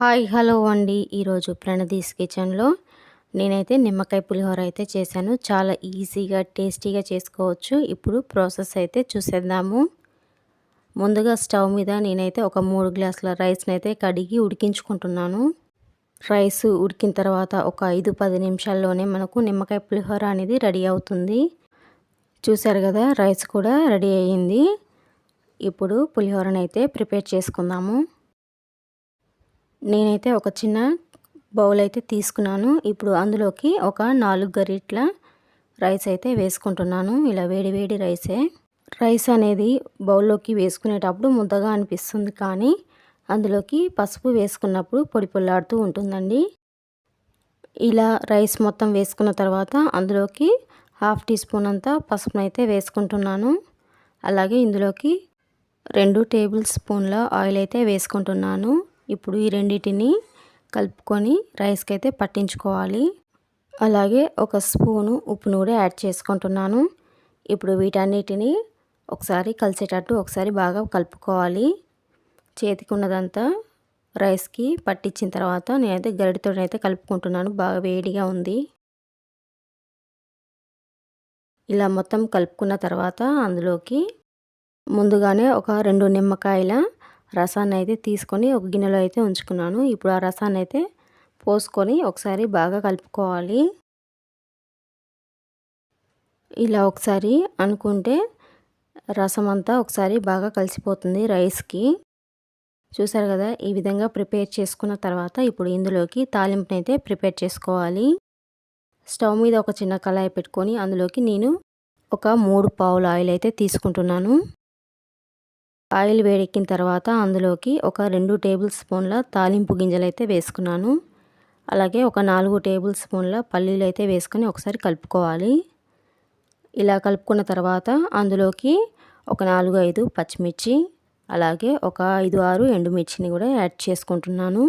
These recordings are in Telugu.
హాయ్ హలో అండి. ఈరోజు ప్రణదీస్ కిచెన్లో నేనైతే నిమ్మకాయ పులిహోర అయితే చేశాను. చాలా ఈజీగా టేస్టీగా చేసుకోవచ్చు. ఇప్పుడు ప్రాసెస్ అయితే చూసేద్దాము. ముందుగా స్టవ్ మీద నేనైతే ఒక మూడు గ్లాసుల రైస్ని అయితే కడిగి ఉడికించుకుంటున్నాను. రైస్ ఉడికిన తర్వాత ఒక ఐదు పది నిమిషాల్లోనే మనకు నిమ్మకాయ పులిహోర అనేది రెడీ అవుతుంది. చూశారు కదా రైస్ కూడా రెడీ అయ్యింది. ఇప్పుడు పులిహోరనైతే ప్రిపేర్ చేసుకుందాము. నేనైతే ఒక చిన్న బౌల్ అయితే తీసుకున్నాను. ఇప్పుడు అందులోకి ఒక నాలుగు గరిట్ల రైస్ అయితే వేసుకుంటున్నాను. ఇలా వేడి వేడి రైసే. రైస్ అనేది బౌల్లోకి వేసుకునేటప్పుడు ముద్దగా అనిపిస్తుంది కానీ అందులోకి పసుపు వేసుకున్నప్పుడు పొడి పొల్లాడుతూ ఉంటుందండి. ఇలా రైస్ మొత్తం వేసుకున్న తర్వాత అందులోకి హాఫ్ టీ స్పూన్ అంతా పసుపునైతే వేసుకుంటున్నాను. అలాగే ఇందులోకి రెండు టేబుల్ స్పూన్ల ఆయిల్ అయితే వేసుకుంటున్నాను. ఇప్పుడు ఈ రెండింటిని కలుపుకొని రైస్కి అయితే పట్టించుకోవాలి. అలాగే ఒక స్పూను ఉప్పును కూడా యాడ్ చేసుకుంటున్నాను. ఇప్పుడు వీటన్నిటిని ఒకసారి కలిసేటట్టు ఒకసారి బాగా కలుపుకోవాలి. చేతికి ఉన్నదంతా రైస్కి పట్టించిన తర్వాత నేనైతే గరిటితో అయితే కలుపుకుంటున్నాను. బాగా వేడిగా ఉంది. ఇలా మొత్తం కలుపుకున్న తర్వాత అందులోకి ముందుగానే ఒక రెండు నిమ్మకాయల రసాన్ని అయితే తీసుకొని ఒక గిన్నెలో అయితే ఉంచుకున్నాను. ఇప్పుడు ఆ రసాన్ని అయితే పోసుకొని ఒకసారి బాగా కలుపుకోవాలి. ఇలా ఒకసారి అనుకుంటే రసం అంతా ఒకసారి బాగా కలిసిపోతుంది రైస్కి. చూసారు కదా ఈ విధంగా ప్రిపేర్ చేసుకున్న తర్వాత ఇప్పుడు ఇందులోకి తాలింపుని అయితే ప్రిపేర్ చేసుకోవాలి. స్టవ్ మీద ఒక చిన్న కళాయి పెట్టుకొని అందులోకి నేను ఒక మూడు పావుల ఆయిల్ అయితే తీసుకుంటున్నాను. ఆయిల్ వేడెక్కిన తర్వాత అందులోకి ఒక రెండు టేబుల్ స్పూన్ల తాలింపు గింజలు అయితే వేసుకున్నాను. అలాగే ఒక నాలుగు టేబుల్ స్పూన్ల పల్లీలు అయితే వేసుకొని ఒకసారి కలుపుకోవాలి. ఇలా కలుపుకున్న తర్వాత అందులోకి ఒక నాలుగు ఐదు పచ్చిమిర్చి అలాగే ఒక ఐదు ఆరు ఎండుమిర్చిని కూడా యాడ్ చేసుకుంటున్నాను.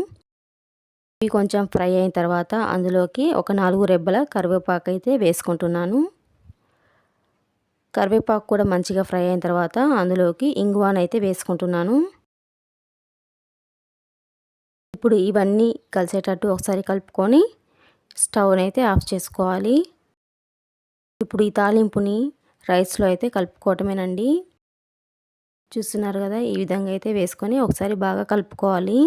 ఇవి కొంచెం ఫ్రై అయిన తర్వాత అందులోకి ఒక నాలుగు రెబ్బల కరివేపాకు అయితే వేసుకుంటున్నాను. కరివేపాకు కూడా మంచిగా ఫ్రై అయిన తర్వాత అందులోకి ఇంగువానైతే వేసుకుంటున్నాను. ఇప్పుడు ఇవన్నీ కలిసేటట్టు ఒకసారి కలుపుకొని స్టవ్ని అయితే ఆఫ్ చేసుకోవాలి. ఇప్పుడు ఈ తాలింపుని రైస్లో అయితే కలుపుకోవటమేనండి. చూస్తున్నారు కదా ఈ విధంగా అయితే వేసుకొని ఒకసారి బాగా కలుపుకోవాలి.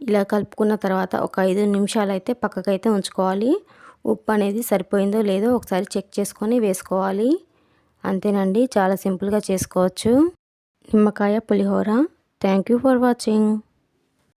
ఇలా కలుపుకున్న తర్వాత ఒక ఐదు నిమిషాలు అయితే పక్కకైతే ఉంచుకోవాలి. ఉప్పు అనేది సరిపోయిందో లేదో ఒకసారి చెక్ చేసుకొని వేసుకోవాలి. అంతేనండి చాలా సింపుల్గా చేసుకోవచ్చు. నిమ్మకాయ పులిహోర. Thank you for watching.